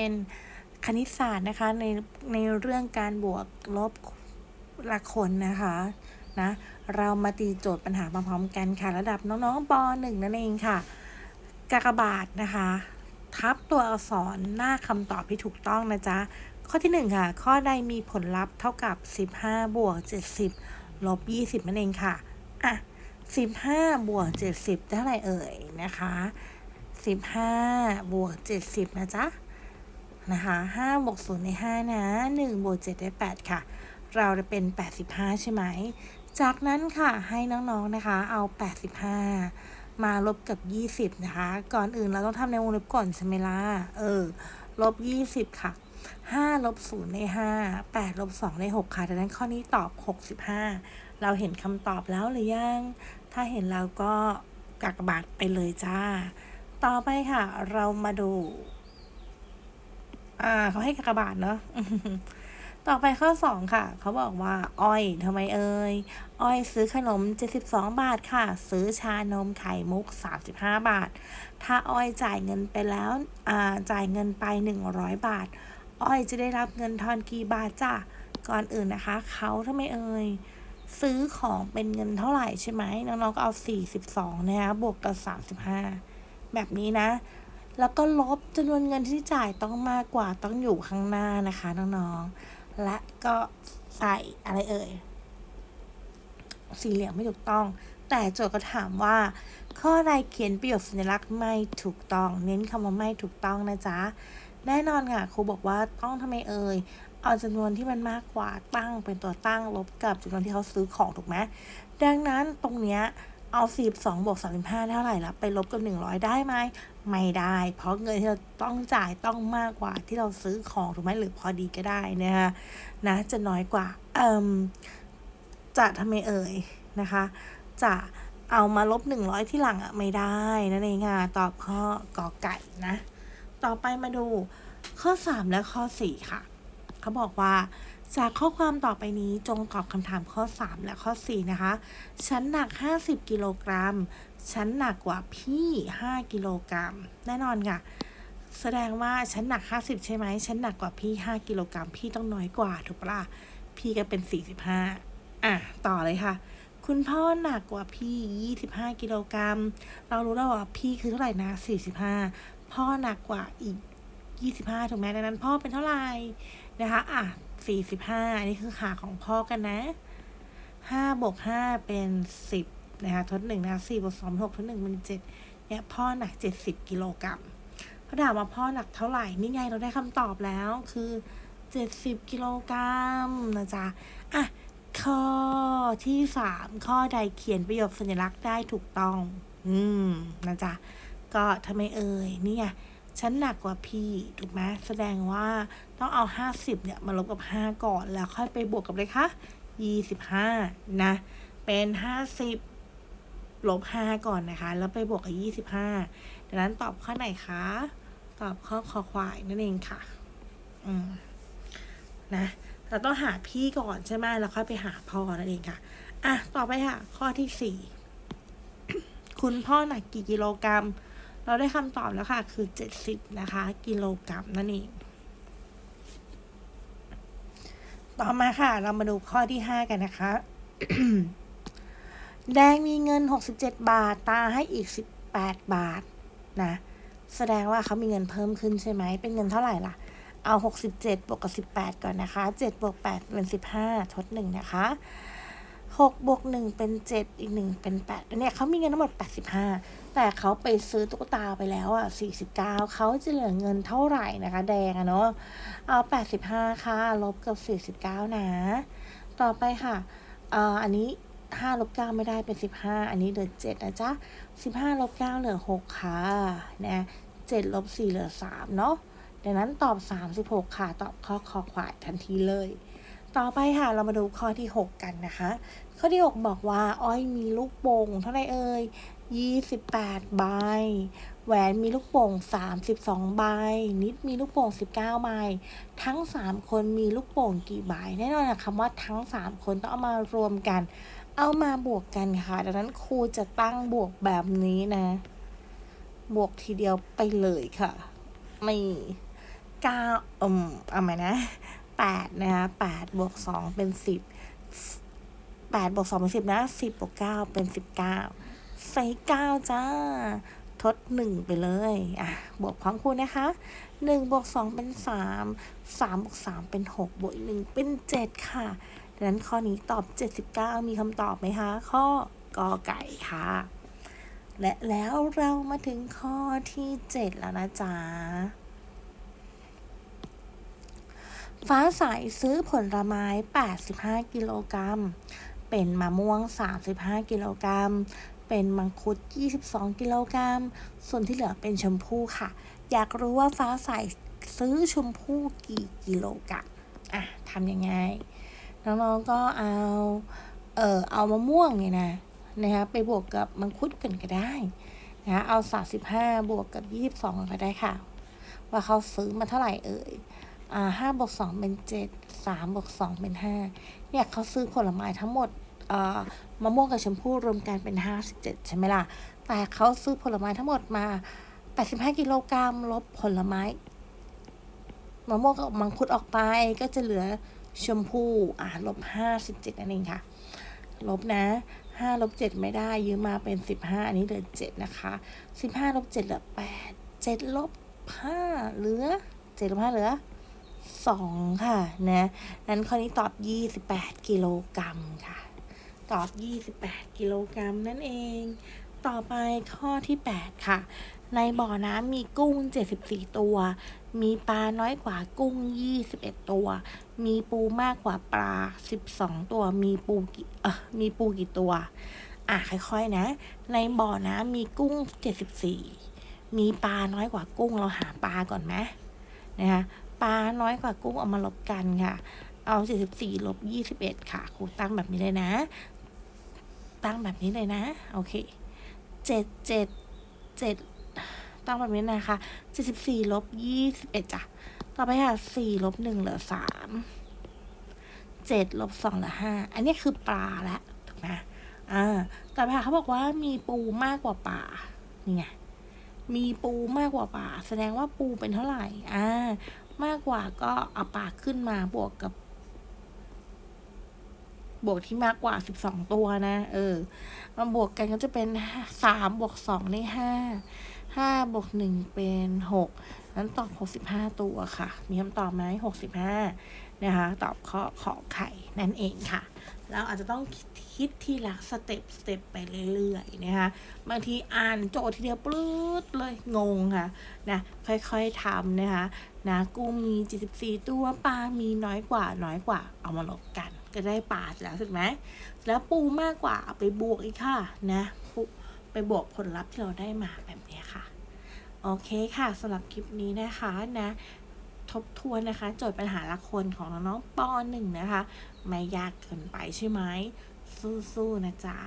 เป็นคณิตศาสตร์นะคะในในเรื่องการบวกลบหลักคนนะคะนะเรามาตีโจทย์ปัญหาพร้อมๆกันค่ะ ระดับน้องๆป .1 นั่นเองค่ะกากบาทนะคะ ทับตัวอักษรหน้าคำตอบที่ถูกต้องนะจ๊ะ ข้อที่ 1 ค่ะ ข้อใดมีผลลัพธ์เท่ากับ 15 บวก 70 ลบ 20 นั่นเองค่ะ อะ 15 บวก 70ได้เท่าไหร่เอ่ยนะคะ 15 บวก 70 นะจ๊ะ นะคะ5บวก0ใน 5 นะ1บวก7ได้ 8 ค่ะ เราจะเป็น 85 ใช่ไหม จากนั้นค่ะให้น้องๆนะคะเอา 85 มาลบกับ 20 นะคะ ก่อนอื่นเราต้องทำในวงเล็บก่อนใช่ไหมล่ะเออลบ 20 ค่ะ5ลบ0ใน5 8ลบ2ใน6ค่ะดังนั้นข้อนี้ตอบ 65 เราเห็นคำตอบแล้วหรือยัง ถ้าเห็นแล้วก็กากบาทไปเลยจ้า ต่อไปค่ะ เรามาดู อ่าเขาให้กากบาทเนาะต่อไปข้อ2ค่ะ เขาบอกว่า อ้อยทำไมเอ่ยอ้อยซื้อขนม 72 บาทค่ะ ซื้อชานมไข่มุก 35 บาท ถ้าอ้อยจ่ายเงินไปแล้วอ่าจ่ายเงินไป 100 บาท อ้อยจะได้รับเงินทอนกี่บาทจ้ะก่อนอื่นนะคะ เขาทำไมเอ่ยซื้อของเป็นเงินเท่าไหร่ใช่ไหมน้องๆก็เอา 42 นะคะบวกกับ 35 แบบนี้นะ แล้วก็ลบจำนวนเงินที่จ่ายต้องมากกว่าต้องอยู่ข้างหน้านะคะน้องๆ และก็ใส่อะไรเอ่ย สี่เหลี่ยมไม่ถูกต้อง แต่โจทย์ก็ถามว่า ข้อใดเขียนประโยคสัญลักษณ์ไม่ถูกต้อง เน้นคำว่าไม่ถูกต้องนะจ๊ะ แน่นอนค่ะครูบอกว่าต้องทำไมเอ่ยเอาจำนวนที่มันมากกว่าตั้งเป็นตัวตั้งลบกับจำนวนที่เขาซื้อของถูกไหมดังนั้นตรงเนี้ย เอา42บวก35ได้เท่าไหร่ละไปลบกับ 100 ได้ไหมไม่ได้ เพราะเงินที่เราต้องจ่ายต้องมากกว่าที่เราซื้อของถูกไหมหรือพอดีก็ได้นะคะนะจะน้อยกว่าเอ่มจะทำไมเอ่ยนะคะ จะเอามาลบ 100 ที่หลังอะไม่ได้นั่นงค่ะตอบข้อกอไก่นะ ต่อไปมาดูข้อ 3 และข้อ 4 ค่ะ เขาบอกว่า จากข้อความต่อไปนี้จงตอบคำถามข้อ 3 และข้อ 4 นะคะ ฉันหนัก 50 กิโลกรัม ฉันหนักกว่าพี่ 5 กิโลกรัม แน่นอนค่ะ แสดงว่าฉันหนัก 50 ใช่ไหม ฉันหนักกว่าพี่ 5 กิโลกรัม พี่ต้องน้อยกว่าถูกปะล่ะ พี่ก็เป็น 45 อะ ต่อเลยค่ะ คุณพ่อหนักกว่าพี่ 25 กิโลกรัม เรารู้แล้วว่าพี่คือเท่าไหร่นะ 45 พ่อหนักกว่าอีก 25 ถูกไหมดังนั้นพ่อเป็นเท่าไหร่นะคะ อะ 45อันนี้คือขาของพ่อกันนะ5บวก5เป็น10นะคะทด1นะคะ4บวก2เป็น6ทด1เป็น7เนี่ยพ่อหนัก70กิโลกรัมเขาถามว่าพ่อหนักเท่าไหร่ นี่ไงเราได้คำตอบแล้วคือ70กิโลกรัมนะจ๊ะ อะ ข้อที่3ข้อใดเขียนประโยคสัญลักษณ์ได้ถูกต้อง อืม นะจ๊ะ ก็ทำไมเอ่ย นี่ไง ฉันหนักกว่าพี่ถูกไหมแสดงว่าต้องเอา 50 เนี่ย มาลบกับ 5 ก่อน แล้วค่อยไปบวกกับเลยคะ25 นะ เป็น 50 ลบ 5 ก่อนนะคะ แล้วไปบวกกับ 25 ดังนั้นตอบข้อไหนคะ ตอบข้อคอควายนั่นเองค่ะ อืม นะ เราต้องหาพี่ก่อนใช่ไหมแล้วค่อยไปหาพ่อนั่นเองค่ะ อะ ต่อไปค่ะ ข้อที่สี่คุณพ่อหนักกี่กิโลกรัม เราได้คำตอบแล้วค่ะ คือ 70 นะคะ กิโลกรัมนั่นเอง ต่อมาค่ะ เรามาดูข้อที่ 5 กันนะคะ แดงมีเงิน 67 บาท ตาให้อีก 18 บาท นะ แสดงว่าเขามีเงินเพิ่มขึ้นใช่ไหม เป็นเงินเท่าไหร่ล่ะ เอา 67บวกกับ 18 ก่อนนะคะ 7บวก8เป็น 15 ทด1นะคะ 6บวก1เป็น 7 อีก 1 เป็น8อันเนี้ยเขามีเงินทั้งหมด 85 แต่เขาไปซื้อตุ๊กตาไปแล้วอะ 49 เขาจะเหลือเงินเท่าไหร่นะคะ แดงอะเนาะ เอา 85 ค่ะ ลบกับ 49 นะ ต่อไปค่ะเอ่ออันนี้5ลบ9ไม่ได้เป็น 15 อันนี้เหลือ7นะจ๊ะ 15ลบ9เหลือ 6 ค่ะ นะ7ลบ4เหลือ 3 เนาะดังนั้นตอบ 36 ค่ะ ตอบข้อคอควายทันทีเลย ต่อไปค่ะ เรามาดูข้อที่ 6 กันนะคะ ข้อที่ 6 บอกว่า อ้อยมีลูกโป่งเท่าไรเอ่ย28 ใบ แหวนมีลูกโป่ง 32 ใบ นิดมีลูกโป่ง 19 ใบ ทั้ง 3 คนมีลูกโป่งกี่ใบ แน่นอนนะคำว่าทั้ง 3 คนต้องเอามารวมกัน เอามาบวกกันค่ะ ดังนั้นครูจะตั้งบวกแบบนี้นะ บวกทีเดียวไปเลยค่ะ ไม่เก้าอืมเอาใหมนะแปดนะคะแปดบวกสองเป็นสิบ แปดบวกสองเป็นสิบนะสิบบวกเก้าเป็นสิบเก้าใส่เก้าจ้า ทดหนึ่งไปเลยอะบวกพร้อมคูณนะคะหนึ่งบวกสองเป็นสามสามบวกสามเป็นหกบวกหนึ่งเป็นเจ็ดค่ะดังนั้นข้อนี้ตอบเจ็ดสิบเก้ามีคำตอบไหมคะ ข้อกอไก่ค่ะ และแล้วเรามาถึงข้อที่เจ็ดแล้วนะจ๊ะฟ้าใสซื้อผลไม้ 85 กิโลกรัม เป็นมะม่วง 35 กิโลกรัม เป็นมังคุด 22 กิโลกรัม ส่วนที่เหลือเป็นชมพู่ค่ะ อยากรู้ว่าฟ้าใสซื้อชมพู่กี่กิโลกรัม อะทำยังไง น้องๆก็เอา เออเอามะม่วงเนี่ยนะนะคะไปบวกกับมังคุดกันก็ได้นะเอา35บวกกับ22ก็ได้ค่ะ ว่าเขาซื้อมาเท่าไหร่เอ่ย อ่าห้าบวกสองเป็นเจ็ด สามบวกสองเป็นห้าเนี่ยเขาซื้อผลไม้ทั้งหมดเอ่อมะม่วงกับชมพู่รวมกันเป็นห้าสิบเจ็ดใช่ไหมล่ะ แต่เขาซื้อผลไม้ทั้งหมดมาแปดสิบห้ากิโลกรัมลบผลไม้มะม่วงกับมังคุดออกไปก็จะเหลือชมพู่อ่าลบห้าสิบเจ็ดนั่นเองค่ะ ลบนะห้าลบเจ็ดไม่ได้ยืมมาเป็นสิบห้าอันนี้เหลือเจ็ดนะคะสิบห้าลบเจ็ดเหลือแปดเจ็ดลบห้าเหลือเจ็ดลบห้าเหลือ สองค่ะนะนั้นข้อนี้ตอบ 28 กิโลกรัมค่ะ ตอบ 28 กิโลกรัมนั่นเอง ต่อไปข้อที่ 8 ค่ะ ในบ่อน้ำมีกุ้ง 74 ตัว มีปลาน้อยกว่ากุ้ง 21 ตัว มีปูมากกว่าปลา 12 ตัว มีปูกี่เออมีปูกี่ตัว อะค่อยๆนะ ในบ่อน้ำมีกุ้ง 74 มีปลาน้อยกว่ากุ้งเราหาปลาก่อนไหมนะคะ ปลาน้อยกว่ากุ้งเอามาลบกันค่ะ เอา 44ลบ21 ค่ะครูตั้งแบบนี้เลยนะ ตั้งแบบนี้เลยนะ โอเค 7 7 7 ตั้งแบบนี้นะคะ 74ลบ21จ้ะ ต่อไปค่ะ4ลบ1เหลือ 3 7ลบ2เหลือ 5 อันนี้คือปลาแล้วถูกไหมอ่า ต่อไปค่ะเขาบอกว่ามีปูมากกว่าปลานี่ไงมีปูมากกว่าปลาแสดงว่าปูเป็นเท่าไหร่ อ่า มากกว่าก็เอาปากขึ้นมาบวกกับบวกที่มากกว่าสิบสองตัวนะ เออมาบวกกันก็จะเป็นสามบวกสองได้ห้าห้าบวกหนึ่งเป็นหกนั้นตอบหกสิบห้าตัวค่ะ มีคำตอบไหมหกสิบห้านะคะ ตอบข้อขอไข่นั่นเองค่ะ เราอาจจะต้องคิดทีละสเต็ปสเต็ปไปเรื่อยๆนะคะบางทีอ่านโจทย์ทีเดียวปลื้ดเลยงงค่ะนะค่อยๆทำนะคะนะกุ้งมี 74 ตัวปลามีน้อยกว่าน้อยกว่า เอามาลบกัน ก็ได้ปลาแล้วถูกไหมแล้วปูมากกว่าเอาไปบวกอีกค่ะนะไปบวกผลลัพธ์ที่เราได้มาแบบนี้ค่ะ โอเคค่ะสำหรับคลิปนี้นะคะนะ ทบทวนนะคะ โจทย์ปัญหาละคนของน้องๆปหนึ่งนะคะ ไม่ยากเกินไปใช่ไหมสู้ๆนะจ๊ะ